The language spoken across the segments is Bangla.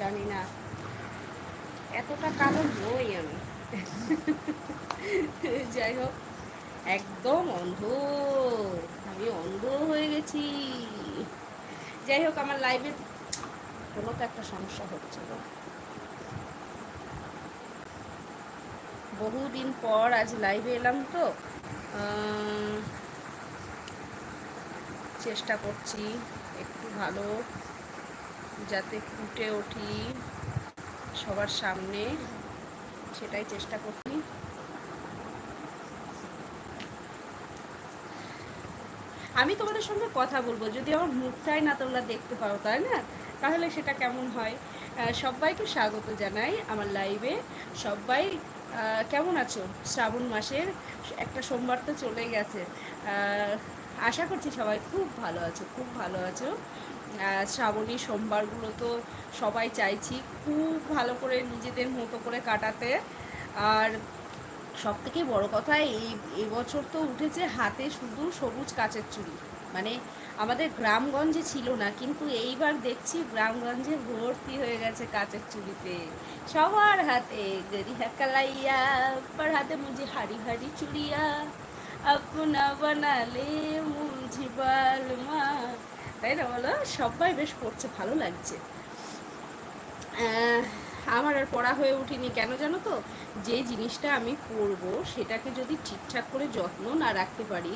জানি না। এতটা কালো নই আমি। যাই হোক, একদম অন্ধ আমি অন্ধ হয়ে গেছি। যাই হোক, আমার লাইভে কোনো তো একটা সমস্যা হচ্ছে বহুদিন পর আজ লাইভে এলাম তো। চেষ্টা করছি একটু ভালো। যাতে ফুটে উঠি সবার সামনে, সেটাই চেষ্টা করছি। আমি তোমাদের সঙ্গে কথা বলব, যদি আমার মুখটাই না তোমরা দেখতে পাও, তাই না? তাহলে সেটা কেমন হয়? সবাইকে স্বাগত জানাই আমার লাইভে সবাই কেমন আছো? শ্রাবণ মাসের একটা সোমবার তো চলে গেছে। আশা করছি সবাই খুব ভালো আছো, খুব ভালো আছো। শ্রাবণী, সোমবারগুলো তো সবাই চাইছি খুব ভালো করে নিজেদের মতো করে কাটাতে। আর সব থেকে বড়ো কথা, এই এবছর তো উঠেছে হাতে শুধু সবুজ কাচের চুড়ি। মানে আমাদের গ্রামগঞ্জে ছিল না, কিন্তু এইবার দেখছি গ্রামগঞ্জে ভর্তি হয়ে গেছে কাচের চুড়িতে। সবার হাতে গরিহা কালাইয়া পর হাতে মুঝে হাড়ি হাড়ি চুড়িয়া। আপনা বানালে মুঝি মা তাই না বলো? সবাই বেশ পড়ছে ভালো লাগছে। আমার আর পড়া হয়ে উঠিনি কেন জানো তো? যে জিনিসটা আমি পরব সেটাকে যদি ঠিকঠাক করে যত্ন না রাখতে পারি,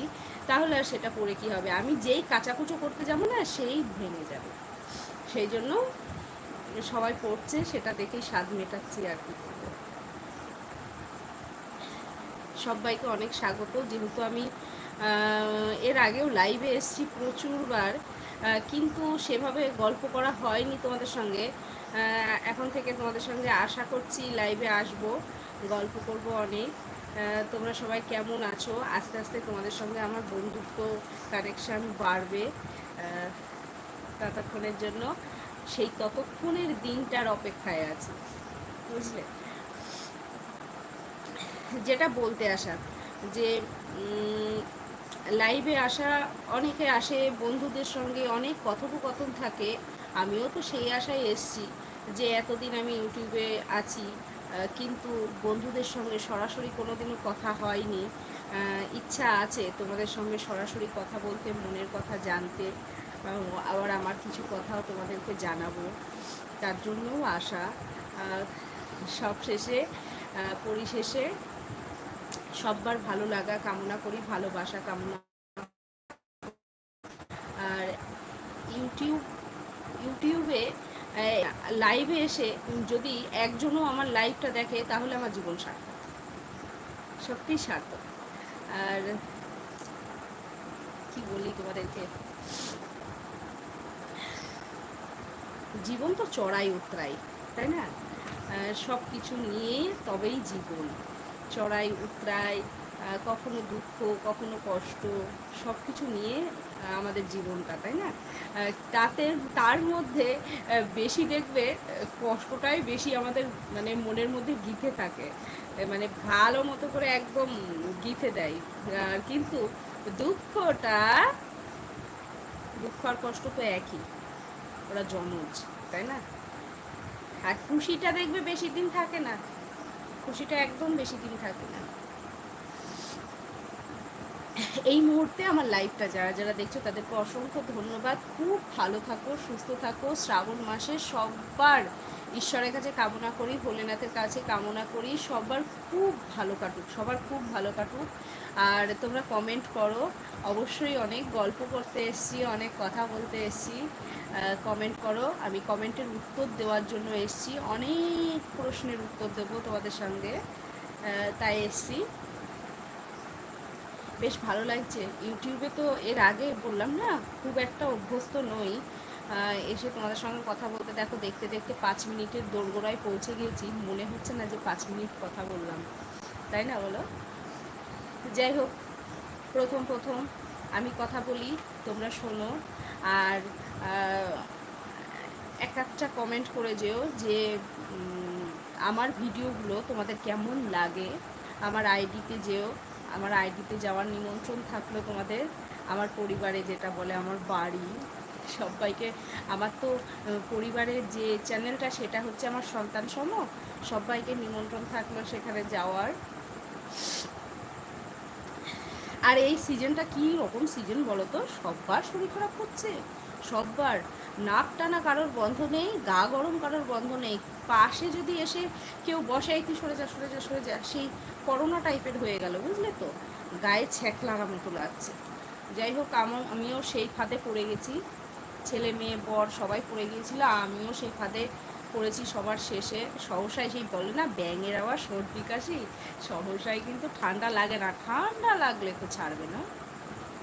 তাহলে আর সেটা পরে কি হবে? আমি যেই কাচাকুচো করতে যাব না, সেই ভেঙে যাবে। সেই জন্য সবাই পড়ছে, সেটা দেখেই স্বাদ মেটাচ্ছি আর কি সবাইকে অনেক স্বাগত। যেহেতু আমি এর আগেও লাইভে এসেছি প্রচুরবার। কিন্তু সেভাবে গল্প করা হয়নি তোমাদের সঙ্গে। এখন থেকে তোমাদের সঙ্গে আশা করছি লাইভে আসব, গল্প করব অনেক। তোমরা সবাই কেমন আছো? আস্তে আস্তে তোমাদের সঙ্গে আমার বন্ধুত্ব কানেকশান বাড়বে ততক্ষণের জন্য। সেই ততক্ষণের দিনটার অপেক্ষায় আছি, বুঝলে? যেটা বলতে আসা, যে লাইভে আসা, অনেকে আসে, বন্ধুদের সঙ্গে অনেক কথোপকথন থাকে। আমিও তো সেই আশায় এসছি যে এতদিন আমি ইউটিউবে আছি কিন্তু বন্ধুদের সঙ্গে সরাসরি কোনো দিনও কথা হয়নি। ইচ্ছা আছে তোমাদের সঙ্গে সরাসরি কথা বলতে, মনের কথা জানতে। আবার আমার কিছু কথাও তোমাদেরকে জানাব। তার জন্যও আশা। সব শেষে পরিশেষে সববার ভালো লাগা কামনা করি, ভালোবাসা কামনা আর ইউটিউব, ইউটিউবে লাইভে এসে যদি একজনও আমার লাইভটা দেখে, তাহলে আমার জীবন সার্থক। সত্যি সার্থক। আর কি বলি তোমাদেরকে? জীবন তো চড়াই উতরাই তাই না? সব কিছু নিয়ে তবেই জীবন। চড়াই, উতরাই কখনো দুঃখ, কখনো কষ্ট সব কিছু নিয়ে আমাদের জীবনটা, তাই না? তাতে, তার মধ্যে বেশি দেখবে, কষ্টটাই বেশি আমাদের মানে মনের মধ্যে গিথে থাকে। মানে ভালো মতো করে একদম গিথে দেয়। কিন্তু দুঃখটা, দুঃখ আর কষ্ট তো একই। ওরা জমজ, তাই না? আর খুশিটা দেখবে বেশি দিন থাকে না। খুশিটা একদম বেশি দিন থাকে না। এই মুহূর্তে আমার লাইফটা যারা যারা দেখছ তাদেরকে অসংখ্য ধন্যবাদ। খুব ভালো থাকো, সুস্থ থাকো। শ্রাবণ মাসে সবার ঈশ্বরের কাছে কামনা করি, ভোলেনাথের কাছে কামনা করি। সবার খুব ভালো কাটুক, সবার খুব ভালো কাটুক। আর তোমরা কমেন্ট করো। অবশ্যই অনেক গল্প করতে এসছি, অনেক কথা বলতে এসছি। কমেন্ট করো। আমি কমেন্টের উত্তর দেওয়ার জন্য এসছি। অনেক প্রশ্নের উত্তর দেবো তোমাদের সঙ্গে। তাই এসছি। বেশ ভালো লাগছে। ইউটিউবে তো এর আগে বললাম না, খুব একটা অভ্যস্ত নই। এসে তোমাদের সঙ্গে কথা বলতে, দেখো দেখতে দেখতে পাঁচ মিনিটের দোরগোড়ায় পৌঁছে গিয়েছি মনে হচ্ছে না যে পাঁচ মিনিট কথা বললাম। তাই না বলো? যাই হোক, প্রথম প্রথম আমি কথা বলি, তোমরা শোনো। আর এক একটা কমেন্ট করে যেও যে আমার ভিডিওগুলো তোমাদের কেমন লাগে। আমার আইডিতে যেও। আমার আইডিতে যাওয়ার নিমন্ত্রণ থাকল তোমাদের। আমার পরিবারে যেটা বলে, আমার বাড়ি, সবাইকে। আমার তো পরিবারের যে চ্যানেলটা, সেটা হচ্ছে আমার সন্তান সম। সবাইকে নিমন্ত্রণ থাকল সেখানে যাওয়ার। আর এই সিজনটা কি রকম সিজন বলো তো সববার শরীর খারাপ হচ্ছে, সববার নাক টানা কারোর বন্ধ নেই, গা গরম কারোর বন্ধ নেই। পাশে যদি এসে কেউ বসে একটু সরে যা সরে যা সরে যা। সেই করোনা টাইপের হয়ে গেল, বুঝলে তো? গায়ে ছ্যাক লাগা মতো লাগছে। যাই হোক আমার আমিও সেই ফাঁদে পড়ে গেছি। ছেলে, মেয়ে, বর সবাই পড়ে গিয়েছিল, আমিও সেই ফাঁদে পড়েছি সবার শেষে। সহসায় সেই বলে না, ব্যাঙের আবার সর্দি কাশি? সহসায় কিন্তু ঠান্ডা লাগে না। ঠান্ডা লাগলে তো ছাড়বে না।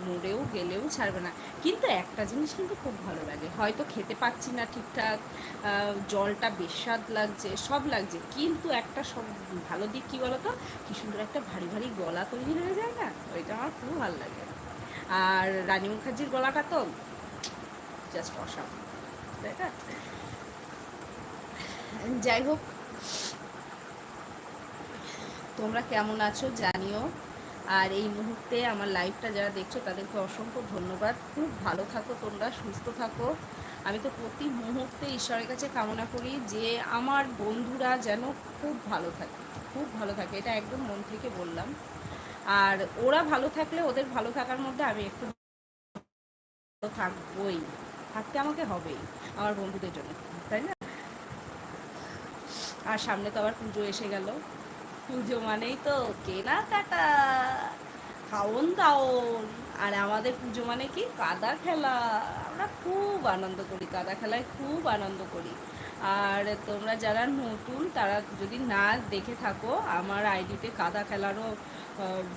মরেও গেলেও ছাড়বে না। কিন্তু একটা জিনিস কিন্তু খুব ভালো লাগে। হয়তো খেতে পাচ্ছি না ঠিকঠাক জলটা বেস্বাদ লাগছে, সব লাগছে। কিন্তু একটা সব ভালো দিক কী বলতো? কি সুন্দর একটা ভারী ভারী গলা তৈরি হয়ে যায় না? ওইটা আমার খুব ভালো লাগে। আর রানী মুখার্জির গলাটা তো জাস্ট অসাধারণ, তাই যাই হোক, তোমরা কেমন আছো জানিও। আর এই মুহূর্তে আমার লাইভটা যারা দেখছ, তাদেরকে অসংখ্য ধন্যবাদ। খুব ভালো থাকো তোমরা, সুস্থ থাকো। আমি তো প্রতি মুহূর্তে ঈশ্বরের কাছে কামনা করি যে আমার বন্ধুরা যেন খুব ভালো থাকে, খুব ভালো থাকে, এটা একদম মন থেকে বললাম। আর ওরা ভালো থাকলে, ওদের ভালো থাকার মধ্যে আমি একটু থাকবোই, থাকতে আমাকে হবেই, আমার বন্ধুদের জন্য, তাই না? আর সামনে তো আবার পুজো এসে গেল। পুজো মানেই তো কেনাকাটা। খাওন দাওন। আর আমাদের পুজো মানে কি? কাদা খেলা। আমরা খুব আনন্দ করি, কাদা খেলায় খুব আনন্দ করি। আর তোমরা যারা নতুন, তারা যদি না দেখে থাকো, আমার আইডিতে কাদা খেলারও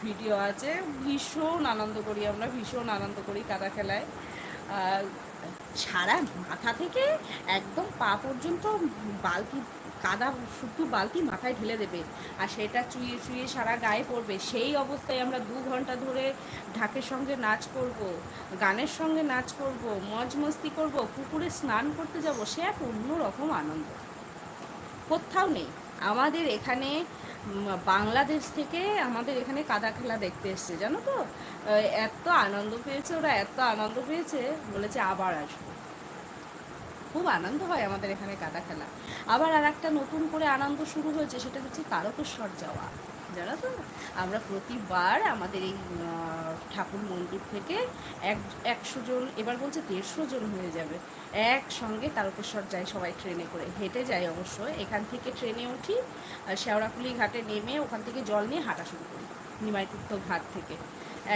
ভিডিও আছে। ভীষণ আনন্দ করি আমরা, ভীষণ আনন্দ করি কাদা খেলায়। সারা মাথা থেকে একদম পা পর্যন্ত বালতি কাদা শুধু বালতি মাথায় ঢেলে দেবে আর সেটা চুইয়ে চুইয়ে সারা গায়ে পড়বে। সেই অবস্থায় আমরা দু ঘণ্টা ধরে ঢাকের সঙ্গে নাচ করব, গানের সঙ্গে নাচ করব, মজ মস্তি করব, পুকুরে স্নান করতে যাব, সে এক অন্যরকম আনন্দ। কোথাও নেই। আমাদের এখানে বাংলাদেশ থেকে আমাদের এখানে কাদা খেলা দেখতে এসছে, জানো তো? এত আনন্দ পেয়েছে ওরা, এত আনন্দ পেয়েছে, বলেছে আবার আসব। খুব আনন্দ হয় আমাদের এখানে কাদা খেলা। আবার আর একটা নতুন করে আনন্দ শুরু হয়েছে, সেটা হচ্ছে তারকেশ্বর যাওয়া। জানো তো? আমরা প্রতিবার আমাদের এই ঠাকুর মন্দির থেকে এক, একশো জন, এবার বলছে দেড়শো জন হয়ে যাবে। একসঙ্গে তারকেশ্বর যাই সবাই ট্রেনে করে। হেঁটে যাই অবশ্য। এখান থেকে ট্রেনে উঠি আর শেওড়াফুলি ঘাটে নেমে ওখান থেকে জল নিয়ে হাঁটা শুরু করি নিমাইতীর্থ ঘাট থেকে।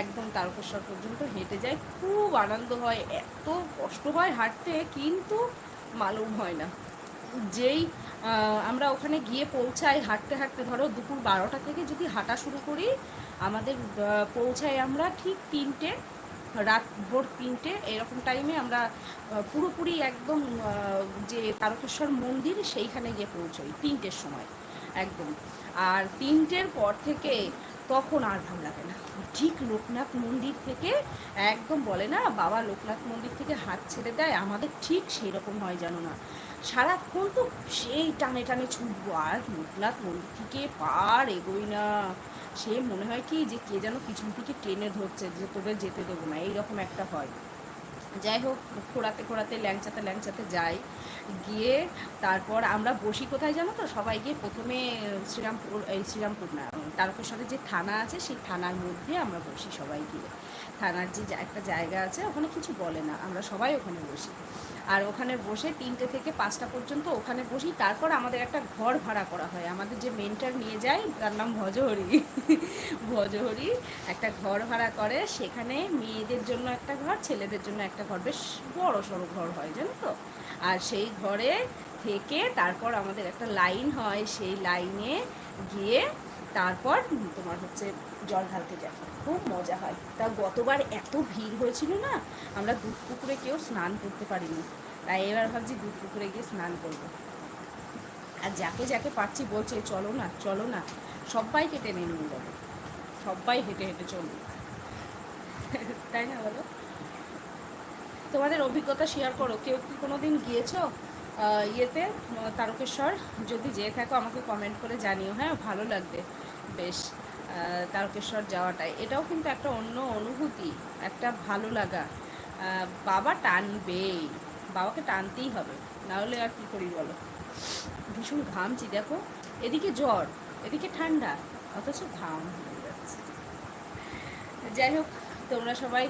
একদম তারকেশ্বর পর্যন্ত হেঁটে যাই খুব আনন্দ হয়, এত কষ্ট হয় হাঁটতে, কিন্তু মালুম হয় না। যেই আমরা ওখানে গিয়ে পৌঁছাই, হাঁটতে হাঁটতে ধরো দুপুর বারোটা থেকে যদি হাঁটা শুরু করি, আমাদের পৌঁছাই আমরা ঠিক তিনটে, রাত ভোর তিনটে, এরকম টাইমে আমরা পুরোপুরি একদম যে তারকেশ্বর মন্দির সেইখানে গিয়ে পৌঁছই, তিনটের সময়, একদম। আর তিনটের পর থেকে তখন আর ভালো লাগে না। ঠিক লোকনাথ মন্দির থেকে একদম বলে না, বাবা লোকনাথ মন্দির থেকে হাত ছেড়ে দেয়, আমাদের ঠিক সেই রকম হয় জানো না। সারাক্ষণ তো সেই টানে টানে ছুটবো, আর লোকনাথ মন্দির থেকে পার এগোই না। সে মনে হয় কি যে কে যেন পিছন থেকে টেনে ধরছে যে তোদের যেতে দেবো না, এইরকম একটা হয়। যাই হোক, খোড়াতে খোড়াতে, ল্যাংচাতে ল্যাংচাতে যাই। গিয়ে তারপর আমরা বসি কোথায় জানো তো? সবাই গিয়ে প্রথমে শ্রীরামপুর, এই শ্রীরামপুর না, তারকেশ্বরের যে থানা আছে, সেই থানার মধ্যে আমরা বসি সবাই গিয়ে। থানার যে একটা জায়গা আছে, ওখানে কিছু বলে না, আমরা সবাই ওখানে বসি। আর ওখানে বসে তিনটে থেকে পাঁচটা পর্যন্ত ওখানে বসি। তারপর আমাদের একটা ঘর ভাড়া করা হয়। আমাদের যে মেন্টার নিয়ে যায়, তার নাম ভজহরি। ভজহরি একটা ঘর ভাড়া করে। সেখানে মেয়েদের জন্য একটা ঘর, ছেলেদের জন্য একটা ঘর। বেশ বড় সড়ো ঘর হয়, জানো তো? আর সেই ঘরে থেকে তারপর আমাদের একটা লাইন হয়। সেই লাইনে গিয়ে তারপর তোমার হচ্ছে জল ঢালতে যায় খুব মজা হয়। তা গতবার এত ভিড় হয়েছিল না, আমরা দুধ পুকুরে কেউ স্নান করতে পারিনি। তাই এবার ভাবছি দুধ পুকুরে গিয়ে স্নান করব। আর যাকে যাকে পাচ্ছি বলছে, চলো না চলো না। সবাইকে টেনে নিয়ে যাব সবাই হেঁটে হেঁটে চলবে তাই না বলো? তোমাদের অভিজ্ঞতা শেয়ার করো। কেউ কি কোনো দিন গিয়েছো ইয়েতে তারকেশ্বর? যদি যেয়ে থাকো, আমাকে কমেন্ট করে জানিও। হ্যাঁ ভালো লাগবে। বেশ তারকেশ্বর যাওয়াটাই। এটাও কিন্তু একটা অন্য অনুভূতি, একটা ভালো লাগা। বাবা টানবেই, বাবাকে টানতেই হবে, নাহলে আর কী করি বলো? ভীষণ ঘামছি, দেখো। এদিকে জ্বর, এদিকে ঠান্ডা, অথচ ঘাম হয়ে যাচ্ছে। যাই হোক, তোমরা সবাই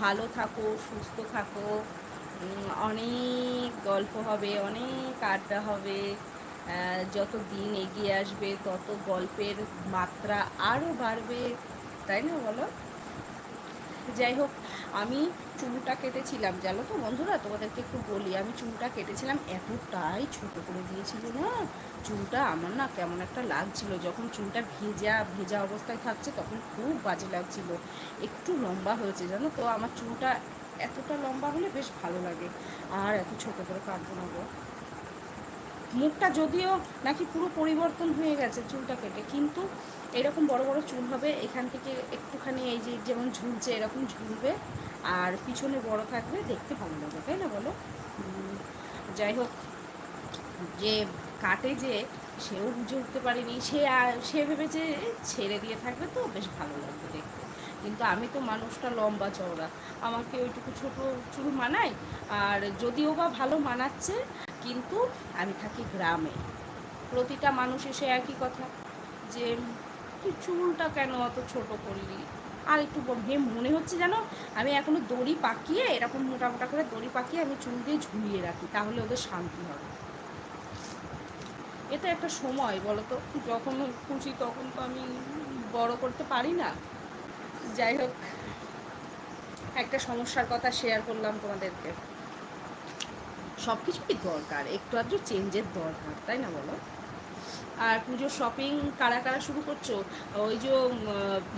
ভালো থাকো, সুস্থ থাকো। অনেক গল্প হবে, অনেক আড্ডা হবে। যত দিন এগিয়ে আসবে, তত গল্পের মাত্রা আরও বাড়বে, তাই না বলো? যাই হোক, আমি চুলটা কেটেছিলাম, জানো তো বন্ধুরা? তোমাদেরকে একটু বলি, আমি চুলটা কেটেছিলাম এতটাই ছোট করে দিয়েছিল না চুলটা আমার না কেমন একটা লাগছিল। যখন চুলটা ভেজা ভেজা অবস্থায় থাকছে, তখন খুব বাজে লাগছিল। একটু লম্বা হয়েছে, জানো তো? আমার চুলটা এতটা লম্বা হলে বেশ ভালো লাগে। আর এত ছোট করে কাটবো না গো। মুখটা যদিও নাকি পুরো পরিবর্তন হয়ে গেছে চুলটা কেটে, কিন্তু এরকম বড় বড় চুল হবে, এখান থেকে একটুখানি এই যে যেমন ঝুলছে এরকম ঝুলবে, আর পিছনে বড় থাকবে, দেখতে ভালো লাগবে, তাই না বলো? যাই হোক, যে কাটে যে, সেও বুঝে উঠতে পারেনি, সে সে ভেবেছে ছেড়ে দিয়ে থাকবে তো, বেশ ভালো লাগবে দেখতে। কিন্তু আমি তো মানুষটা লম্বা চওড়া, আমাকে ওইটুকু ছোট চুল মানায়, আর যদিও বা ভালো মানাচ্ছে কিন্তু আমি থাকি গ্রামে। প্রতিটা মানুষ এসে একই কথা, যে তুই চুলটা কেন অত ছোট করলি? আর একটু ভে মনে হচ্ছে যেন আমি এখনও দড়ি পাকিয়ে, এরকম মোটা মোটা করে দড়ি পাকিয়ে আমি চুল দিয়ে ঝুলিয়ে রাখি, তাহলে ওদের শান্তি হবে। এটা একটা সময় বলো তো যখন খুশি তখন তো আমি বড় করতে পারি না। যাই হোক, একটা সমস্যার কথা শেয়ার করলাম তোমাদেরকে। সব কিছুই দরকার। একটু আধটু চেঞ্জের দরকার, তাই না বলো? আর পুজোর শপিং কারা কারা শুরু করছ? ওই যে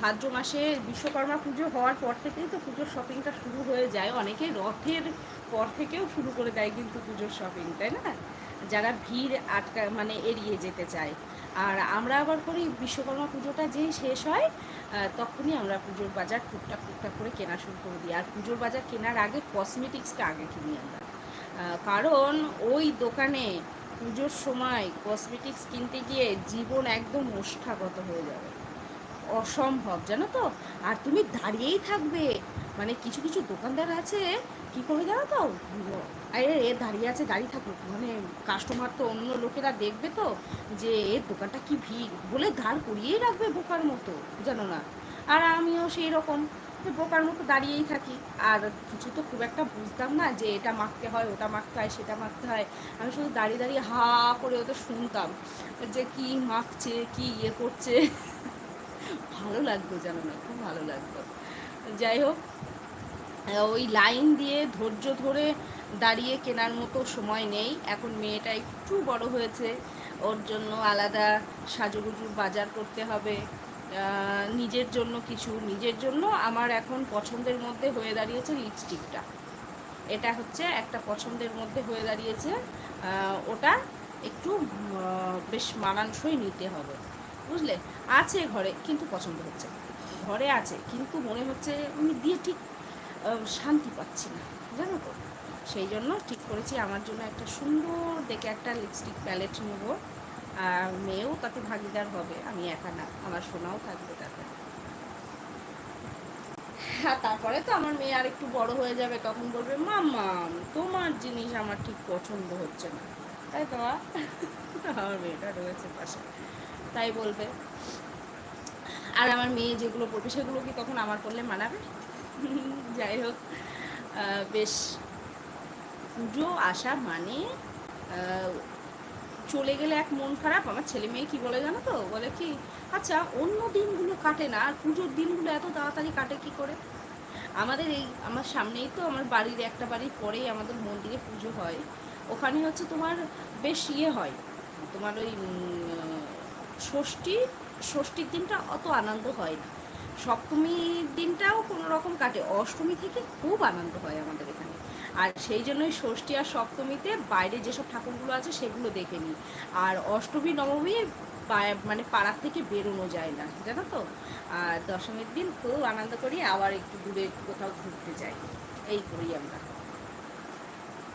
ভাদ্র মাসে বিশ্বকর্মা পুজো হওয়ার পর থেকেই তো পুজোর শপিংটা শুরু হয়ে যায়। অনেকে রথের পর থেকেও শুরু করে দেয় কিন্তু পুজোর শপিং তাই না? যারা ভিড় আটকা মানে এড়িয়ে যেতে চায়। আর আমরা আবার করি, বিশ্বকর্মা পুজোটা যেই শেষ হয় তখনই আমরা পুজোর বাজার টুকটাক টুকটাক করে কেনা শুরু করে দিই। আর পুজোর বাজার কেনার আগে কসমেটিক্সটা আগে কিনি আমরা। কারণ ওই দোকানে পুজোর সময় কসমেটিক্স কিনতে গিয়ে জীবন একদম ওষ্ঠাগত হয়ে যাবে। অসম্ভব, জানো তো? আর তুমি দাঁড়িয়েই থাকবে। মানে কিছু কিছু দোকানদার আছে, কি করে জানো তো? আরে, এ দাঁড়িয়ে আছে, দাঁড়িয়ে থাকুক মানে কাস্টমার তো অন্য লোকেরা দেখবে তো যে এর দোকানটা কি ভিড়? বলে দাঁড় করিয়েই রাখবে বোকার মতো, জানো না? আর আমিও সেই রকম। যে বোকার মতো দাঁড়িয়েই থাকি। আর কিছু তো খুব একটা বুঝতাম না যে এটা মাখতে হয়, ওটা মাখতে হয়, সেটা মাখতে হয়। আমি শুধু দাঁড়িয়ে দাঁড়িয়ে হা করে ওদের শুনতাম যে কি মাখছে, কি ইয়ে করছে। ভালো লাগতো জানো না, খুব ভালো লাগতো। যাই হোক, ওই লাইন দিয়ে ধৈর্য ধরে দাঁড়িয়ে কেনার মতো সময় নেই। এখন মেয়েটা একটু বড় হয়েছে, ওর জন্য আলাদা সাজুগুজুর বাজার করতে হবে। নিজের জন্য কিছু, নিজের জন্য আমার এখন পছন্দের মধ্যে হয়ে দাঁড়িয়েছে লিপস্টিকটা এটা হচ্ছে একটা পছন্দের মধ্যে হয়ে দাঁড়িয়েছে ওটা একটু বেশ মানানসই নিতে হবে, বুঝলে? আছে ঘরে, কিন্তু পছন্দ হচ্ছে ঘরে আছে, কিন্তু মনে হচ্ছে আমি দিয়ে ঠিক শান্তি পাচ্ছি না, জানো তো? সেই জন্য ঠিক করেছি, আমার জন্য একটা সুন্দর দেখে একটা লিপস্টিক প্যালেট নেব। আর মেয়েও তাতে ভাগিদার হবে, আমি একা না, আমার সোনাও থাকবে তাতে। হ্যাঁ তারপরে তো আমার মেয়ে আর একটু বড় হয়ে যাবে, তখন বলবে, মাম্মা, তোমার জিনিস আমার ঠিক পছন্দ হচ্ছে না। তাই তো আমার মেয়েটা রয়েছে পাশে। তাই বলবে। আর আমার মেয়ে যেগুলো পড়বে, সেগুলো কি তখন আমার করলে মানাবে? যাই হোক বেশ। পুজো আসা মানে চলে গেলে এক মন খারাপ, আমার ছেলে মেয়ে কি বলে জানো তো? বলে কি আচ্ছা অন্য দিনগুলো কাটে না, আর পুজোর দিনগুলো এত তাড়াতাড়ি কাটে কি করে? আমাদের এই, আমার সামনেই তো আমার বাড়ির একটা বাড়ির পরেই আমাদের মন্দিরে পুজো হয়। ওখানে হচ্ছে তোমার বেশ ইয়ে হয়। তোমার ওই ষষ্ঠী, ষষ্ঠীর দিনটা অত আনন্দ হয় না। সপ্তমীর দিনটাও কোনো রকম কাটে। অষ্টমী থেকে খুব আনন্দ হয় আমাদের এখানে। আর সেই জন্যই ষষ্ঠী আর সপ্তমীতে বাইরে যেসব ঠাকুরগুলো আছে সেগুলো দেখে নিই। আর অষ্টমী, নবমী মানে পাড়ার থেকে বেরোনো যায় না, জানো তো? আর দশমীর দিন খুব আনন্দ করি, আবার একটু দূরে কোথাও ঘুরতে যাই। এই করি আমরা।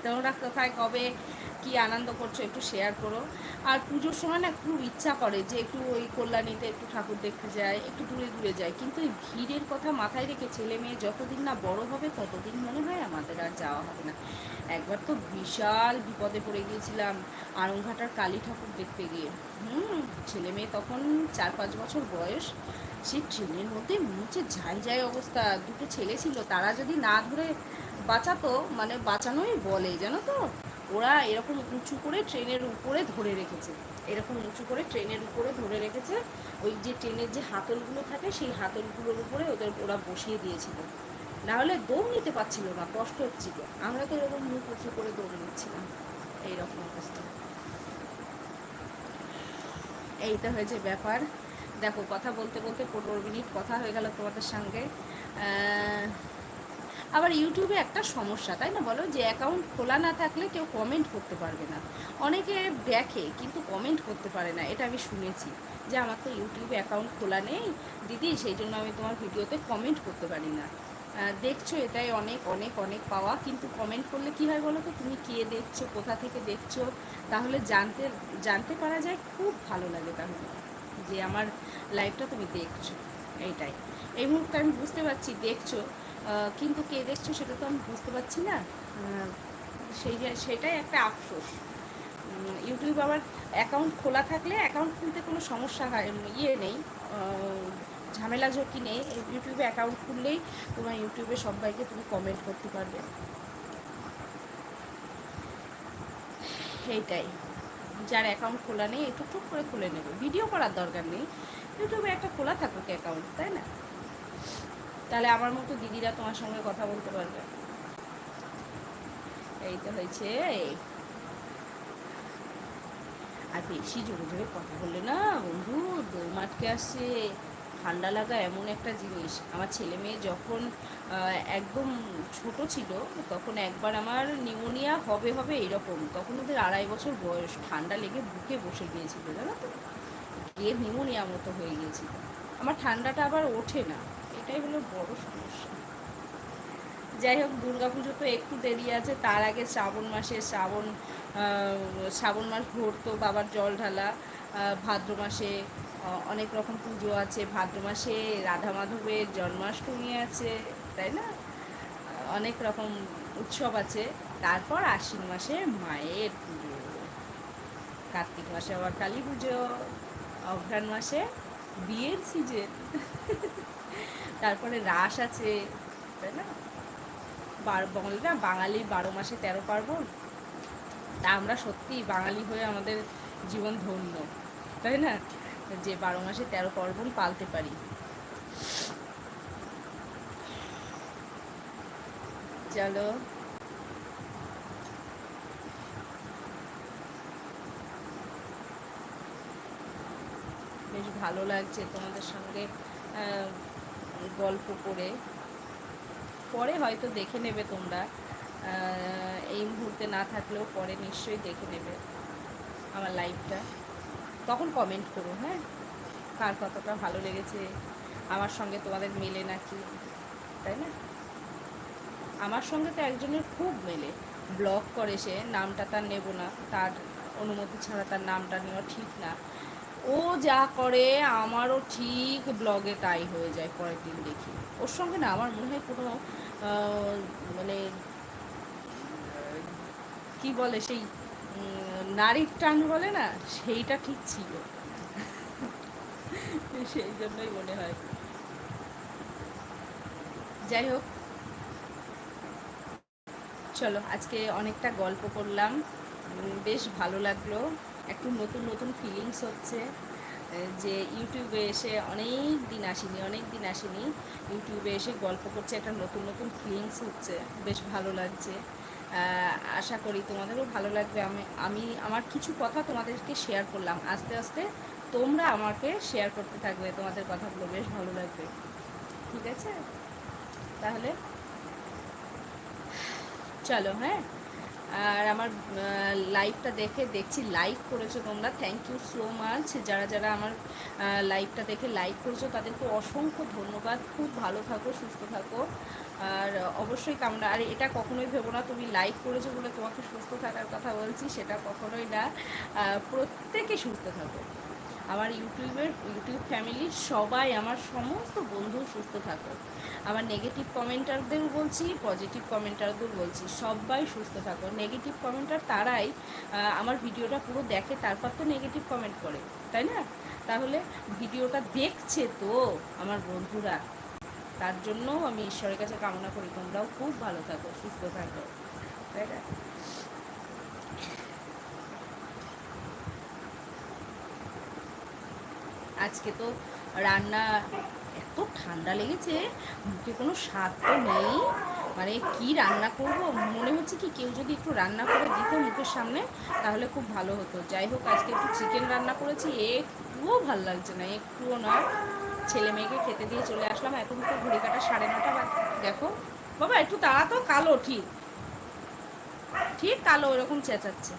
তোমরা কোথায় কবে কি আনন্দ করছ একটু শেয়ার করো। আর পুজোর সময় না খুব ইচ্ছা করে যে একটু ওই কল্যাণীতে একটু ঠাকুর দেখতে যায়, একটু দূরে দূরে যায়। কিন্তু এই ভিড়ের কথা মাথায় রেখে ছেলে মেয়ে যতদিন না বড় হবে, ততদিন মনে হয় আমাদের আর যাওয়া হবে না। একবার তো বিশাল বিপদে পড়ে গিয়েছিলাম আরংঘাটার কালী ঠাকুর দেখতে গিয়ে। হুম? ছেলে মেয়ে তখন চার পাঁচ বছর বয়স সেই ট্রেনের মধ্যে মুছে ঝাই ঝাই অবস্থা, দুটো ছেলে ছিল, তারা যদি না ধরে বাঁচাতো মানে বাঁচানোই বলে, জানো তো? ওরা এরকম উঁচু করে ট্রেনের উপরে ধরে রেখেছে, এরকম উঁচু করে ট্রেনের উপরে ধরে রেখেছে, ওই যে ট্রেনের যে হাতলগুলো থাকে, সেই হাতলগুলোর উপরে ওদের, ওরা বসিয়ে দিয়েছিল। না হলে দৌড় নিতে পারছিল না, কষ্ট হচ্ছিল। আমরা তো এরকম মুখ উঁচু করে দৌড়ে নিচ্ছিলাম, এইরকম অবস্থা। এইটা হয়েছে ব্যাপার। দেখো, কথা বলতে বলতে পনেরো মিনিট কথা হয়ে গেল তোমাদের সঙ্গে। আবার ইউটিউবে একটা সমস্যা, তাই না বলো? যে অ্যাকাউন্ট খোলা না থাকলে কেউ কমেন্ট করতে পারবে না। অনেকে দেখে কিন্তু কমেন্ট করতে পারে না, এটা আমি শুনেছি। যে আমার তো ইউটিউবে অ্যাকাউন্ট খোলা নেই, দিদি, সেই জন্য আমি তোমার ভিডিওতে কমেন্ট করতে পারি না। দেখছ, এটাই অনেক অনেক অনেক পাওয়া। কিন্তু কমেন্ট করলে কি হয় বলো তো? তুমি কে দেখছ, কোথা থেকে দেখছ? তাহলে জানতে জানতে পারা যায়, খুব ভালো লাগে তাহলে যে আমার লাইফটা তুমি দেখছ। এইটাই। এই মুহূর্তে আমি বুঝতে পারছি, দেখছ। কিন্তু কে দেখছ সেটা তো আমি বুঝতে পারছি না। সেই সেটাই একটা আফসোস। ইউটিউব আবার অ্যাকাউন্ট খোলা থাকলে অ্যাকাউন্ট খুলতে কোনো সমস্যা হয় ইয়ে নেই। ঝামেলা ঝক্কি নেই। ইউটিউবে অ্যাকাউন্ট খুললেই তোমার ইউটিউবে সবাইকে তুমি কমেন্ট করতে পারবে। সেইটাই। যার অ্যাকাউন্ট খোলা নেই, একটু টুক করে খুলে নেবে। ভিডিও করার দরকার নেই। ইউটিউবে একটা খোলা থাকুক অ্যাকাউন্ট তাই না? তাহলে আমার মতো দিদিরা তোমার সঙ্গে কথা বলতে পারবে। এই তো হয়েছে। আর বেশি জোরে জোরে কথা বললে না, বন্ধু, দৌড় মাটকে আসছে ঠান্ডা লাগা এমন একটা জিনিস। আমার ছেলে মেয়ে যখন একদম ছোট ছিল, তখন একবার আমার নিউমোনিয়া হবে হবে এরকম। তখন ওদের আড়াই বছর বয়স। ঠান্ডা লেগে বুকে বসে গিয়েছিল, জানো তো? গিয়ে নিউমোনিয়া মতো হয়ে গিয়েছিল। আমার ঠান্ডাটা আবার ওঠে না। এটাই হলো বড় সমস্যা। যাই হোক দুর্গাপুজো তো একটু দেরি আছে। তার আগে শ্রাবণ মাসে শ্রাবণ শ্রাবণ মাস ভরতো বাবার জল ঢালা। ভাদ্র মাসে অনেক রকম পুজো আছে। ভাদ্র মাসে রাধা মাধবের জন্মাষ্টমী আছে, তাই না? অনেক রকম উৎসব আছে। তারপর আশ্বিন মাসে মায়ের পুজো। কার্তিক মাসে আবার কালী পুজো, অঘ্রাণ মাসে বিয়ের সিজন তারপরে রাস আছে, তাই না? বাঙালির বারো মাসে তেরো পার্বণ। তা আমরা সত্যি বাঙালি হয়ে আমাদের জীবন ধন্য, তাই না? যে বারো মাসে তেরো পার্বণ পালতে পারি। চলো। বেশ ভালো লাগছে তোমাদের সঙ্গে গল্প করে। পরে হয়তো দেখে নেবে তোমরা। এই মুহূর্তে না থাকলেও পরে নিশ্চয়ই দেখে নেবে আমার লাইফটা তখন কমেন্ট করো হ্যাঁ? কার কতটা ভালো লেগেছে? আমার সঙ্গে তোমাদের মেলে নাকি? তাই না? আমার সঙ্গে তো একজনের খুব মেলে। ব্লগ করে সে, নামটা তার নেব না। তার অনুমতি ছাড়া তার নামটা নেওয়া ঠিক না। ও যা করে, আমারও ঠিক ব্লগে তাই হয়ে যায় পরের দিন দেখি। ওর সঙ্গে না, আমার মনে হয় কোনো মানে কি বলে সেই নারীর টান বলে না, সেইটা ঠিক ছিল। সেই জন্যই মনে হয়। যাই হোক। চলো, আজকে অনেকটা গল্প করলাম। বেশ ভালো লাগল। একটু নতুন নতুন ফিলিংস হচ্ছে যে ইউটিউবে এসে অনেক দিন আসিনি, অনেক দিন আসিনি। ইউটিউবে এসে গল্প করছে, একটা নতুন নতুন ফিলিংস হচ্ছে। বেশ ভালো লাগছে। আশা করি তোমাদেরও ভালো লাগবে। আমি আমি আমার কিছু কথা তোমাদেরকে শেয়ার করলাম। আস্তে আস্তে তোমরা আমাকে শেয়ার করতে থাকবে, তোমাদের কথাগুলো বেশ ভালো লাগবে। ঠিক আছে? তাহলে চলো হ্যাঁ? আর আমার লাইভটা দেখে, দেখছি লাইক করেছ তোমরা। থ্যাংক ইউ সো মাচ যারা যারা আমার লাইভটা দেখে লাইক করেছ, তাদেরকে অসংখ্য ধন্যবাদ। খুব ভালো থাকো, সুস্থ থাকো। আর অবশ্যই কামনা, আর এটা কখনোই ভেবো না, তুমি লাইক করেছ বলে তোমাকে সুস্থ থাকার কথা বলছি, সেটা কখনোই না। প্রত্যেকে সুস্থ থাকো। আমার ইউটিউবের, ইউটিউব ফ্যামিলির সবাই আমার সমস্ত বন্ধু সুস্থ থাকো। আমার নেগেটিভ কমেন্টারদের বলছি পজিটিভ কমেন্টারদের বলছি, সবাই সুস্থ থাকো। নেগেটিভ কমেন্টার তারাই আমার ভিডিওটা পুরো দেখে, তারপর তো নেগেটিভ কমেন্ট করে, তাই না? তাহলে ভিডিওটা দেখছে তো আমার বন্ধুরা। তার জন্য আমি ঈশ্বরের কাছে কামনা করি, তোমরাও খুব ভালো থাকো, সুস্থ থাকো। তাই আজকে তো রান্না এত ঠান্ডা লেগেছে, মুখে কোনো স্বাদ তো নেই। মানে কি রান্না করব? মনে হচ্ছে কি কেউ যদি একটু রান্না করে দিত মুখের সামনে, তাহলে খুব ভালো হতো। যাই হোক, আজকে একটু চিকেন রান্না করেছি, একটুও ভালো লাগছে না, একটুও না। ছেলে মেয়েকে খেতে দিয়ে চলে আসলাম। এখন তো ঘড়ি কাটা সাড়ে নটা বা দেখো। বাবা, একটু তারা তো, কালো, ঠিক। ঠিক কালো এরকম চেঁচাচ্ছে।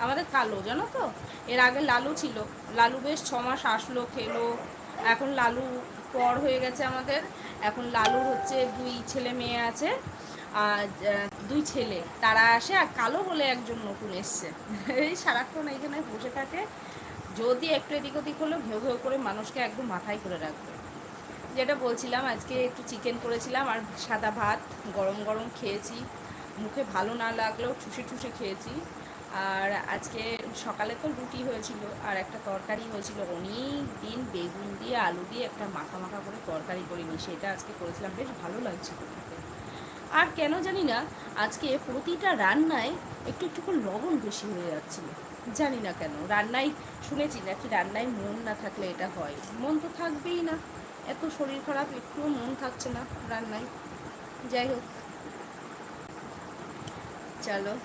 আমাদের কালো, জানো তো? এর আগে লালু ছিল। লালু বেশ ছ মাস আসলো, খেলো। এখন লালু পর হয়ে গেছে আমাদের। এখন লালুর হচ্ছে দুই ছেলে মেয়ে আছে। আর দুই ছেলে। তারা আসে আর কালো বলে একজন নতুন এসছে। এই সারাক্ষণ এইখানে বসে থাকে। যদি একটু এদিক ওদিক হলেও ঘেউ ঘেউ করে মানুষকে একদম মাথায় করে রাখবে। যেটা বলছিলাম, আজকে একটু চিকেন করেছিলাম আর সাদা ভাত, গরম গরম খেয়েছি। মুখে ভালো না লাগলেও ঠুসে ঠুসে খেয়েছি। আর আজকে সকালে তো রুটি হয়েছিল আর একটা তরকারি হয়েছিল। অনেক দিন বেগুন দিয়ে, আলু দিয়ে একটা মাখা মাখা করে তরকারি করিনি। সেটা আজকে করেছিলাম, বেশ ভালো লাগছিল আর কেন জানি না, আজকে প্রতিটা রান্নায় একটু একটু করে লবণ বেশি হয়ে যাচ্ছিল। জানি না কেন রান্নায় শুনেছি নাকি রান্নায় মন না থাকলে এটা হয়। মন তো থাকবেই না, এত শরীর খারাপ, একটুও মন থাকছে না রান্নায়। যাই হোক। চলো,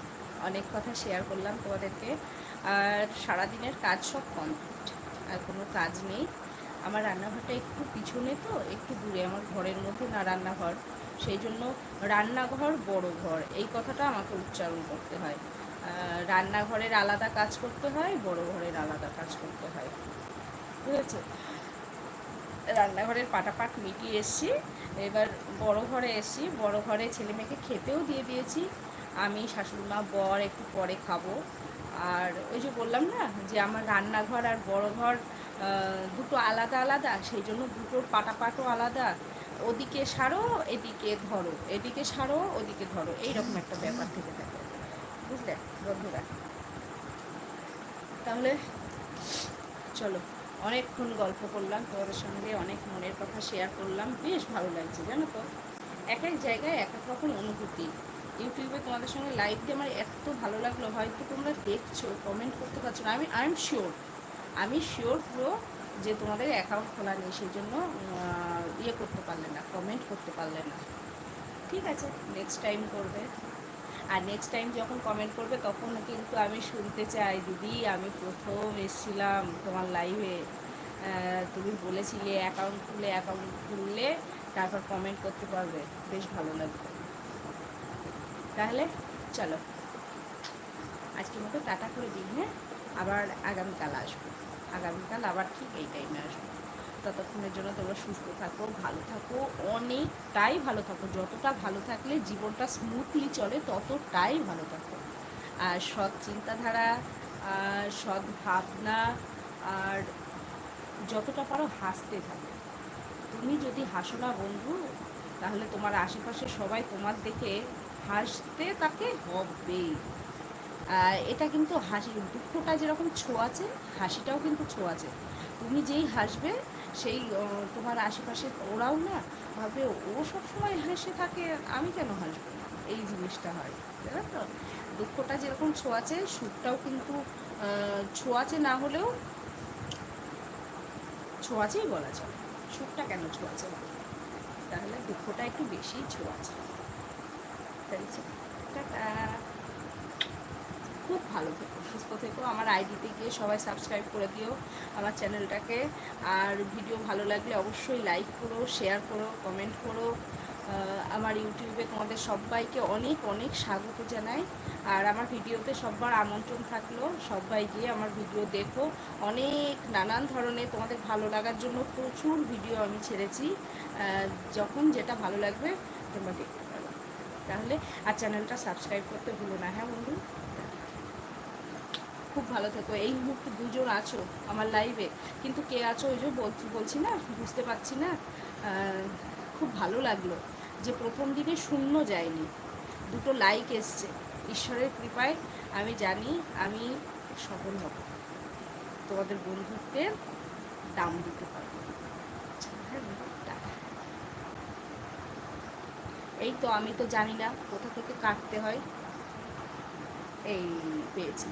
অনেক কথা শেয়ার করলাম তোমাদেরকে। আর সারাদিনের কাজ সব কমপ্লিট আর কোনো কাজ নেই। আমার রান্নাঘরটা একটু পিছনে তো, একটু দূরে, আমার ঘরের মধ্যে না রান্নাঘর। সেই জন্য রান্নাঘর বড় ঘর, এই কথাটা আমাকে উচ্চারণ করতে হয়। রান্নাঘরের আলাদা কাজ করতে হয়, বড় ঘরের আলাদা কাজ করতে হয়। বুঝেছ রান্নাঘরের পাটাপাট মিটিয়ে এসছি। এবার বড় ঘরে এসছি। বড় ঘরে ছেলে মেয়েকে খেতেও দিয়ে দিয়েছি। আমি, শাশুড়িমা, বর একটু পরে খাব। আর ওই যে বললাম না, যে আমার রান্নাঘর আর বড় ঘর দুটো আলাদা আলাদা, সেই জন্য দুটোর পাটাপাটও আলাদা। ওদিকে সারো, এদিকে ধরো। এদিকে সারো, ওদিকে ধরো। এইরকম একটা ব্যাপার থেকে থাকে। বুঝলে, বন্ধুরা? তাহলে চলো, অনেকক্ষণ গল্প করলাম, তোমাদের সঙ্গে অনেক মনের কথা শেয়ার করলাম, বেশ ভালো লাগছে, জানো তো? এক এক জায়গায় এক এক রকম অনুভূতি। ইউটিউবে তোমাদের সঙ্গে লাইভ দিয়ে আমার এত ভালো লাগল, হয়তো তোমরা দেখছ কমেন্ট করতে পারছ না, আমি আই এম শিওর আমি শিওর পুরো যে তোমাদের অ্যাকাউন্ট খোলা নেই, সেই জন্য ইয়ে করতে পারলে না কমেন্ট করতে পারলে না। ঠিক আছে নেক্সট টাইম করবে। আর নেক্সট টাইম যখন কমেন্ট করবে, তখন কিন্তু আমি শুনতে চাই, দিদি, আমি প্রথম এসেছিলাম তোমার লাইভে তুমি বলেছিলে অ্যাকাউন্ট খুলে অ্যাকাউন্ট খুললে তারপর কমেন্ট করতে পারবে। বেশ ভালো লাগবে তাহলে চলো। আজকের মতো টাটা করে দিই হ্যাঁ? আবার আগামীকাল আসব। আগামীকাল আবার ঠিক এই টাইমে আসব। ততক্ষণের জন্য তোমরা সুস্থ থাকো, ভালো থাকো, অনেকটাই ভালো থাকো। যতটা ভালো থাকলে জীবনটা স্মুথলি চলে, ততটাই ভালো থাকো। আর সৎ চিন্তাধারা সৎ ভাবনা, আর যতটা পারো হাসতে থাকো। তুমি যদি হাসো না বন্ধু, তাহলে তোমার আশেপাশে সবাই তোমার দেখে হাসতে তাকে হবেই। এটা কিন্তু হাসি, দুঃখটা যেরকম ছোঁয়াচে, হাসিটাও কিন্তু ছোঁয়াচে। তুমি যেই হাসবে সেই তোমার আশেপাশে ওরাও না ভাবে, ও সবসময় হেসে থাকে, আমি কেন হাসবো এই জিনিসটা হয়। জানো তো? দুঃখটা যেরকম ছোঁয়াচে, সুখটাও কিন্তু ছোঁয়াচে না হলেও ছোঁয়াচেই বলা চলে। সুখটা কেন ছোঁয়াচে? তাহলে দুঃখটা একটু বেশি ছোঁয়াচে। তাই খুব ভালো থেকো, সুস্থ থেকো। আমার আইডিতে গিয়ে সবাই সাবস্ক্রাইব করে দিও আমার চ্যানেলটাকে। আর ভিডিও ভালো লাগলে অবশ্যই লাইক করো শেয়ার করো কমেন্ট করো। আমার ইউটিউবে তোমাদের সবাইকে অনেক অনেক স্বাগত জানাই। আর আমার ভিডিওতে সবার আমন্ত্রণ থাকল, সবাই গিয়ে আমার ভিডিও দেখো। অনেক নানান ধরনের তোমাদের ভালো লাগার জন্য প্রচুর ভিডিও আমি ছেড়েছি। যখন যেটা ভালো লাগবে তোমরা দেখতে পারো। তাহলে আর চ্যানেলটা সাবস্ক্রাইব করতে ভুলো না হ্যাঁ বন্ধু? খুব ভালো থেকো। এই মুহূর্তে দুজন আছো আমার লাইভে কিন্তু কে আছো ওই যে বলছি বলছি না? বুঝতে পারছি না। খুব ভালো লাগল যে প্রথম দিনে শূন্য যায়নি। দুটো লাইক এসছে। ঈশ্বরের কৃপায় আমি জানি আমি সফল হব। তোমাদের বন্ধুত্বের দাম দিতে পারব। এই তো আমি তো জানি না কোথা থেকে কাটতে হয়। এই পেয়েছি।